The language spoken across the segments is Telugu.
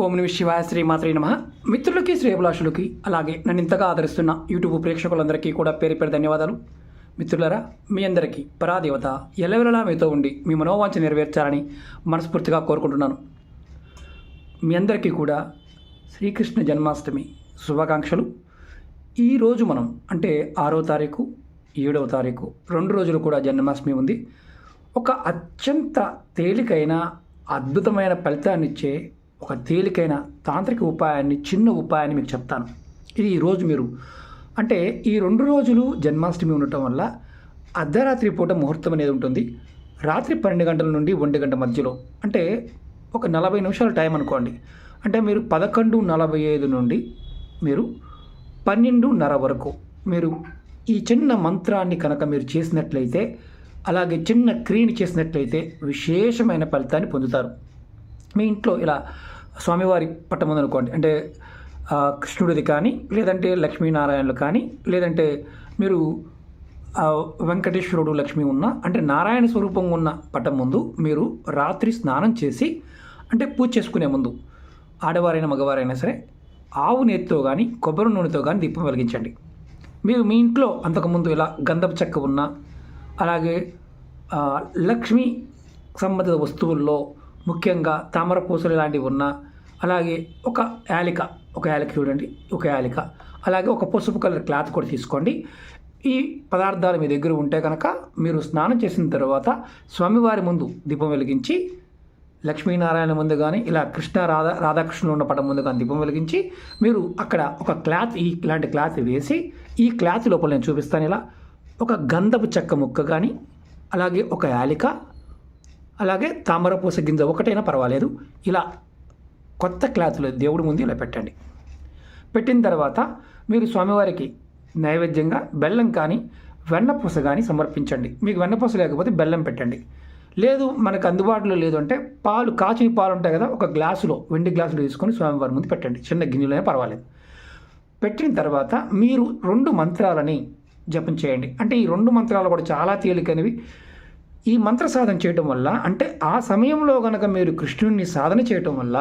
ఓం నమ శివాయ శ్రీమాత్రి నమ. మిత్రులకి శ్రేయభిలాషులకి అలాగే నన్ను ఇంతగా ఆదరిస్తున్న యూట్యూబ్ ప్రేక్షకులందరికీ కూడా పేరు పేరు ధన్యవాదాలు. మిత్రులరా మీ అందరికీ పరాదేవత ఎలవెలలా మీతో ఉండి మీ మనోవాంఛ నెరవేర్చాలని మనస్ఫూర్తిగా కోరుకుంటున్నాను. మీ అందరికీ కూడా శ్రీకృష్ణ జన్మాష్టమి శుభాకాంక్షలు. ఈరోజు మనం అంటే ఆరో తారీఖు ఏడవ తారీఖు రెండు రోజులు కూడా జన్మాష్టమి ఉంది. ఒక అత్యంత తేలికైన అద్భుతమైన ఫలితాన్నిచ్చే ఒక తేలికైన తాంత్రిక ఉపాయాన్ని చిన్న ఉపాయాన్ని మీకు చెప్తాను. ఇది ఈరోజు మీరు అంటే ఈ రెండు రోజులు జన్మాష్టమి ఉండటం వల్ల అర్ధరాత్రి పూట ముహూర్తం అనేది ఉంటుంది. రాత్రి పన్నెండు గంటల నుండి ఒంటి గంట మధ్యలో అంటే ఒక నలభై నిమిషాల టైం అనుకోండి. అంటే మీరు పదకొండు నలభై ఐదు నుండి మీరు పన్నెండున్నర వరకు మీరు ఈ చిన్న మంత్రాన్ని కనుక మీరు చేసినట్లయితే అలాగే చిన్న క్రియని చేసినట్లయితే విశేషమైన ఫలితాన్ని పొందుతారు. మీ ఇంట్లో ఇలా స్వామివారి పట్టం ఉందనుకోండి అంటే కృష్ణుడిది కానీ లేదంటే లక్ష్మీనారాయణులు కానీ లేదంటే మీరు వెంకటేశ్వరుడు లక్ష్మి ఉన్న అంటే నారాయణ స్వరూపం ఉన్న పట్టం ముందు మీరు రాత్రి స్నానం చేసి అంటే పూజ చేసుకునే ముందు ఆడవారైనా మగవారైనా సరే ఆవు నేతితో కానీ కొబ్బరి నూనెతో కానీ దీపం వెలిగించండి. మీరు మీ ఇంట్లో అంతకుముందు ఇలా గంధపు చెక్క ఉన్న అలాగే లక్ష్మి లక్ష్మీ సంబంధిత వస్తువుల్లో ముఖ్యంగా తామర పూసలు ఇలాంటివి ఉన్న అలాగే ఒక యాలిక ఒక యాలిక చూడండి ఒక యాలిక అలాగే ఒక పసుపు కలర్ క్లాత్ కూడా తీసుకోండి. ఈ పదార్థాలు మీ దగ్గర ఉంటే కనుక మీరు స్నానం చేసిన తర్వాత స్వామివారి ముందు దీపం వెలిగించి లక్ష్మీనారాయణ ముందు కానీ ఇలా కృష్ణ రాధా రాధాకృష్ణులు ఉన్న పటం ముందు కానీ దీపం వెలిగించి మీరు అక్కడ ఒక క్లాత్ ఈ ఇలాంటి క్లాత్ వేసి ఈ క్లాత్ లోపల నేను చూపిస్తాను ఇలా ఒక గంధపు చెక్క ముక్క కానీ అలాగే ఒక యాలిక అలాగే తామరపూస గింజ ఒకటైనా పర్వాలేదు. ఇలా కొత్త క్లాత్లో దేవుడి ముందు ఇలా పెట్టండి. పెట్టిన తర్వాత మీరు స్వామివారికి నైవేద్యంగా బెల్లం కానీ వెన్నపూస కానీ సమర్పించండి. మీకు వెన్నపూస లేకపోతే బెల్లం పెట్టండి. లేదు మనకు అందుబాటులో లేదు అంటే పాలు కాచిన పాలు ఉంటాయి కదా ఒక గ్లాసులో వెండి గ్లాసులో తీసుకొని స్వామివారి ముందు పెట్టండి. చిన్న గిన్నెలోనే పర్వాలేదు. పెట్టిన తర్వాత మీరు రెండు మంత్రాలని జపం చేయండి. అంటే ఈ రెండు మంత్రాలు కూడా చాలా తేలికైనవి. ఈ మంత్ర సాధన చేయటం వల్ల అంటే ఆ సమయంలో గనక మీరు కృష్ణుడిని సాధన చేయటం వల్ల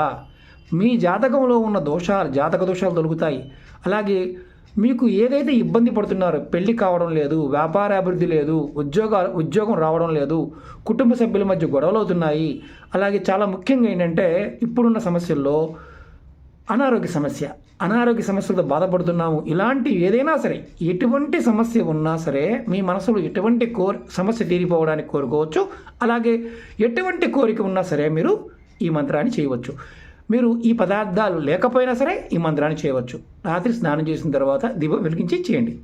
మీ జాతకంలో ఉన్న దోషాలు జాతక దోషాలు తొలుగుతాయి. అలాగే మీకు ఏదైతే ఇబ్బంది పడుతున్నారో పెళ్ళి కావడం లేదు వ్యాపార అభివృద్ధి లేదు ఉద్యోగ ఉద్యోగం రావడం లేదు కుటుంబ సభ్యుల మధ్య గొడవలు అవుతున్నాయి. అలాగే చాలా ముఖ్యంగా ఏంటంటే ఇప్పుడున్న సమస్యల్లో అనారోగ్య సమస్య. అనారోగ్య సమస్యలతో బాధపడుతున్నాము. ఇలాంటి ఏదైనా సరే ఎటువంటి సమస్య ఉన్నా సరే మీ మనసులో ఎటువంటి కోరి సమస్య తీరిపోవడానికి కోరుకోవచ్చు. అలాగే ఎటువంటి కోరిక ఉన్నా సరే మీరు ఈ మంత్రాన్ని చేయవచ్చు. మీరు ఈ పదార్థాలు లేకపోయినా సరే ఈ మంత్రాన్ని చేయవచ్చు. రాత్రి స్నానం చేసిన తర్వాత దీపం వెలిగించి చేయండి.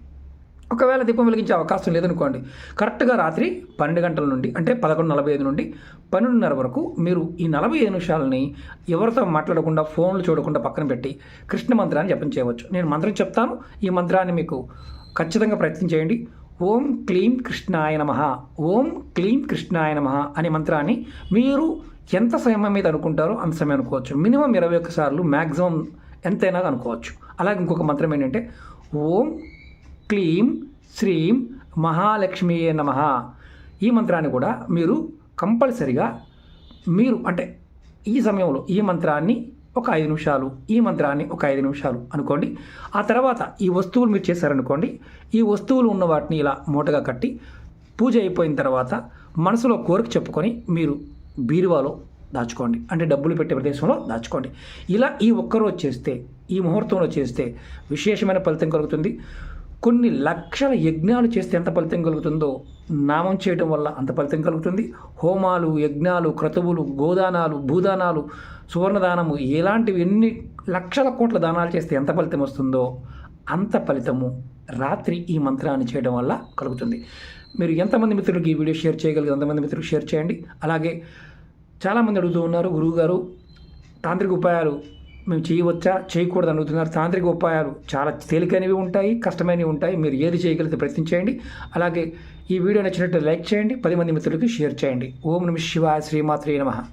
ఒకవేళ దీపం వెలిగించే అవకాశం లేదనుకోండి కరెక్ట్గా రాత్రి పన్నెండు గంటల నుండి అంటే పదకొండు నలభై ఐదు నుండి పన్నెండున్నర వరకు మీరు ఈ నలభై ఐదు నిమిషాలని ఎవరితో మాట్లాడకుండా ఫోన్లు చూడకుండా పక్కన పెట్టి కృష్ణ మంత్రాన్ని జపం చేయవచ్చు. నేను మంత్రం చెప్తాను. ఈ మంత్రాన్ని మీకు ఖచ్చితంగా ప్రయత్నం చేయండి. ఓం క్లీం కృష్ణాయ నమ. ఓం క్లీం కృష్ణాయ నమ అనే మంత్రాన్ని మీరు ఎంత సమయం మీద అనుకుంటారో అంత సమయం అనుకోవచ్చు. మినిమం ఇరవై ఒక్కసార్లు మ్యాక్సిమం ఎంతైనా అనుకోవచ్చు. అలాగే ఇంకొక మంత్రం ఏంటంటే ఓం క్లీం శ్రీం మహాలక్ష్మీయే నమ. ఈ మంత్రాన్ని కూడా మీరు కంపల్సరిగా మీరు అంటే ఈ సమయంలో ఈ మంత్రాన్ని ఒక ఐదు నిమిషాలు ఈ మంత్రాన్ని ఒక ఐదు నిమిషాలు అనుకోండి. ఆ తర్వాత ఈ వస్తువులు మీరు చేశారనుకోండి. ఈ వస్తువులు ఉన్న వాటిని ఇలా మూటగా కట్టి పూజ అయిపోయిన తర్వాత మనసులో కోరిక చెప్పుకొని మీరు బీరువాలో దాచుకోండి. అంటే డబ్బులు పెట్టే ప్రదేశంలో దాచుకోండి. ఇలా ఈ ఒక్కరోజు చేస్తే ఈ ముహూర్తంలో చేస్తే విశేషమైన ఫలితం కలుగుతుంది. కొన్ని లక్షల యజ్ఞాలు చేస్తే ఎంత ఫలితం కలుగుతుందో నామం చేయడం వల్ల అంత ఫలితం కలుగుతుంది. హోమాలు యజ్ఞాలు క్రతువులు గోదానాలు భూదానాలు సువర్ణదానము ఇలాంటివి ఎన్ని లక్షల కోట్ల దానాలు చేస్తే ఎంత ఫలితం వస్తుందో అంత ఫలితము రాత్రి ఈ మంత్రాన్ని చేయడం వల్ల కలుగుతుంది. మీరు ఎంతమంది మిత్రులకి ఈ వీడియో షేర్ చేయగలిగితే అంతమంది మిత్రులకు షేర్ చేయండి. అలాగే చాలామంది అడుగుతూ ఉన్నారు గురువుగారు తాంత్రిక ఉపాయాలు మేము చేయవచ్చా? చేయకూడదు అడుగుతున్నారు తాంత్రిక ఉపాయాలు చాలా తేలికైనవి ఉంటాయి కష్టమైనవి ఉంటాయి. మీరు ఏది చేయగలిగితే ప్రయత్నించేయండి. అలాగే ఈ వీడియో నచ్చినట్టు లైక్ చేయండి. పది మంది మిత్రులకి షేర్ చేయండి. ఓం నమ శివాయ శ్రీమాత్రే నమః.